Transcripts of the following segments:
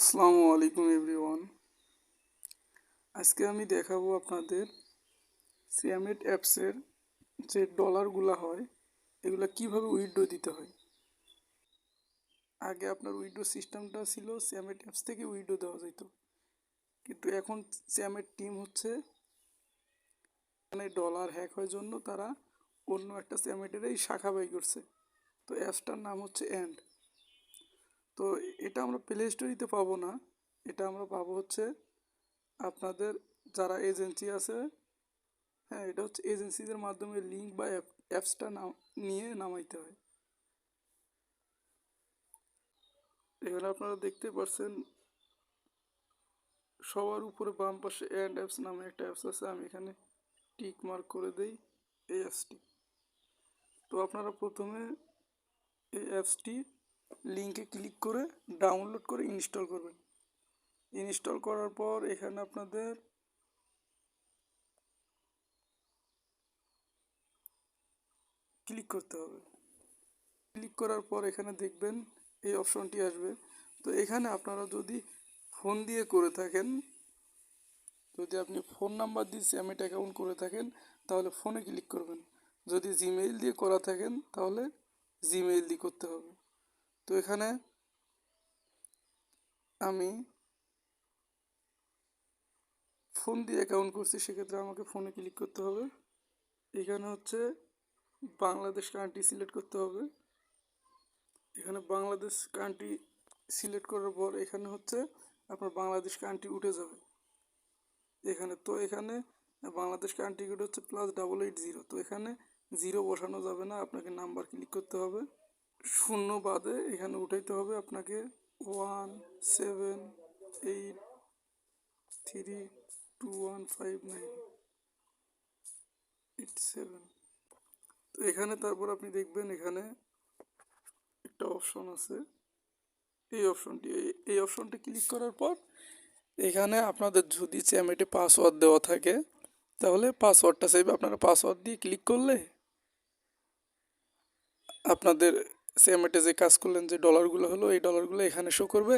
আসসালামু আলাইকুম এভরিওয়ান। আজকে আমি দেখাবো আপনাদের সিয়ামেট অ্যাপসের যে ডলারগুলো হয়, এগুলো কীভাবে উইথড্র দিতে হয়। আগে আপনার উইথড্র সিস্টেমটা ছিল সিয়ামেট অ্যাপস থেকে উইথড্র দেওয়া যেত কিন্তু এখন সিয়ামেট টিম হচ্ছে মানে ডলার হ্যাক হওয়ার জন্য তারা অন্য একটা সিয়ামেটেরই শাখা বাই করছে। তো অ্যাপসটার নাম হচ্ছে অ্যান্ড তো এটা আমরা প্লে স্টোরিতে পাবো না। এটা আমরা পাবো হচ্ছে আপনাদের যারা এজেন্সি আছে হ্যাঁ এটা হচ্ছে এজেন্সিদের মাধ্যমে লিঙ্ক বা অ্যাপসটা নাম, নিয়ে নামাইতে হয়। এখানে আপনারা দেখতে পাচ্ছেন সবার উপরে বাম পাশে অ্যান্ড অ্যাপস নামে একটা অ্যাপস আছে, আমি এখানে টিক মার্ক করে দেই, এই অ্যাপসটি তো আপনারা প্রথমে এই অ্যাপসটি লিঙ্কে ক্লিক করে ডাউনলোড করে ইনস্টল করবেন। ইনস্টল করার পর এখানে আপনাদের ক্লিক করতে হবে। ক্লিক করার পর এখানে দেখবেন এই অপশনটি আসবে। তো এখানে আপনারা যদি ফোন দিয়ে করে থাকেন, যদি আপনি ফোন নাম্বার দিয়ে স্যামিট অ্যাকাউন্ট করে থাকেন, তাহলে ফোনে ক্লিক করবেন। যদি জিমেইল দিয়ে করা থাকেন, তাহলে জিমেইল দিয়ে করতে হবে। তো এখানে আমি ফোন দিয়ে অ্যাকাউন্ট করছি, সেক্ষেত্রে আমাকে ফোনে ক্লিক করতে হবে। এখানে হচ্ছে বাংলাদেশ কান্ট্রি সিলেক্ট করতে হবে। এখানে বাংলাদেশ কান্ট্রি সিলেক্ট করার পর এখানে হচ্ছে আপনার বাংলাদেশ কান্ট্রি উঠে যাবে। এখানে, তো এখানে বাংলাদেশ কান্ট্রি কোড হচ্ছে প্লাস ডাবল এইট জিরো তো এখানে জিরো বসানো যাবে না, আপনাকে নাম্বার ক্লিক করতে হবে। শূন্য বাদে এখানে উঠাইতে হবে আপনাকে one, seven, eight, three, two, one, five, nine, eight, seven. তো এখানে তারপর আপনি দেখবেন এখানে একটা অপশন আছে। এই অপশনটি এই অপশনটি ক্লিক করার পর এখানে আপনাদের যদি চ্যামেটে পাসওয়ার্ড দেওয়া থাকে, তাহলে পাসওয়ার্ডটা চাইবে আপনারা পাসওয়ার্ড দিয়ে ক্লিক করলে আপনাদের সেমেটে যে কাজ করলেন যে ডলারগুলো হলো, এই ডলারগুলো এখানে শো করবে।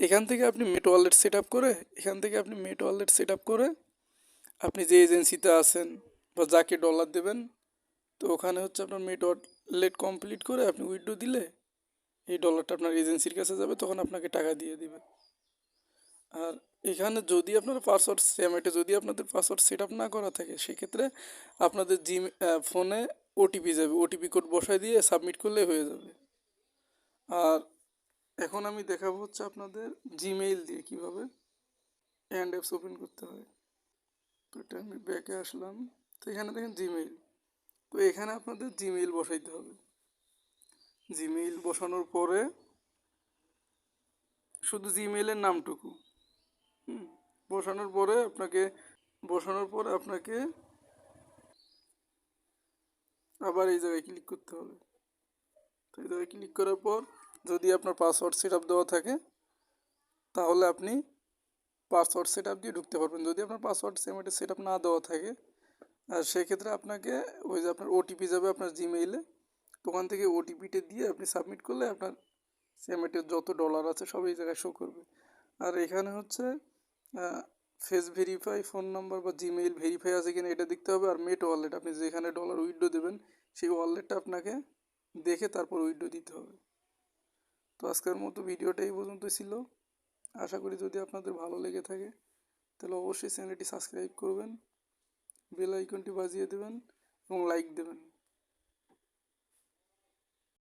এখান থেকে আপনি মেট ওয়ালেট সেট করে, এখান থেকে আপনি মেট ওয়ালেট সেট করে আপনি যে এজেন্সিতে আছেন বা যাকে ডলার দেবেন, তো ওখানে হচ্ছে আপনার মেট ওয়ালেট কমপ্লিট করে আপনি উইড্রো দিলে এই ডলারটা আপনার এজেন্সির কাছে যাবে, তখন আপনাকে টাকা দিয়ে দিবে। আর এখানে যদি আপনার পাসওয়ার্ড সেমেটে যদি আপনাদের পাসওয়ার্ড সেট আপ না করা থাকে, সেক্ষেত্রে আপনাদের জিম ফোনে ওটিপি যাবে ওটিপি কোড বসায় দিয়ে সাবমিট করলে হয়ে যাবে। আর এখন আমি দেখাবো হচ্ছে আপনাদের জিমেইল দিয়ে কীভাবে অ্যান্ড অ্যাপস ওপেন করতে হয়। তো এটা আমি ব্যাকে আসলাম। তো এখানে দেখেন জিমেইল তো এখানে আপনাদের জিমেইল বসাইতে হবে। জিমেইল বসানোর পরে শুধু জিমেইলের নামটুকু। বসানোর পরে আপনাকে, বসানোর পরে আপনাকে আবার এই জায়গায় ক্লিক করতে হবে। তো এই জায়গায় ক্লিক করার পর যদি আপনার পাসওয়ার্ড সেট দেওয়া থাকে, তাহলে আপনি পাসওয়ার্ড সেট দিয়ে ঢুকতে পারবেন। যদি আপনার পাসওয়ার্ড সেমেটে সেট না দেওয়া থাকে আর সেক্ষেত্রে আপনাকে ওই যে আপনার ওটিপি যাবে আপনার জিমেইলে ওখান থেকে ওটিপিটা দিয়ে আপনি সাবমিট করলে আপনার সেমেটের যত ডলার আছে সব এই জায়গায় শো করবে। আর এখানে হচ্ছে ফেস ভেরিফাই ফোন নাম্বার বা জিমেইল ভেরিফাই আছে কিনা এটা দেখতে হবে। আর মেট ওয়ালেট আপনি যেখানে ডলার উইড্রো দেবেন, সেই ওয়ালেটটা আপনাকে দেখে তারপর উইড্রো দিতে হবে। তো আজকের মতো ভিডিওটা এই পর্যন্ত ছিল। আশা করি যদি আপনাদের ভালো লেগে থাকে, তাহলে অবশ্যই চ্যানেলটি সাবস্ক্রাইব করবেন বেল আইকনটি বাজিয়ে দেবেন এবং লাইক দেবেন।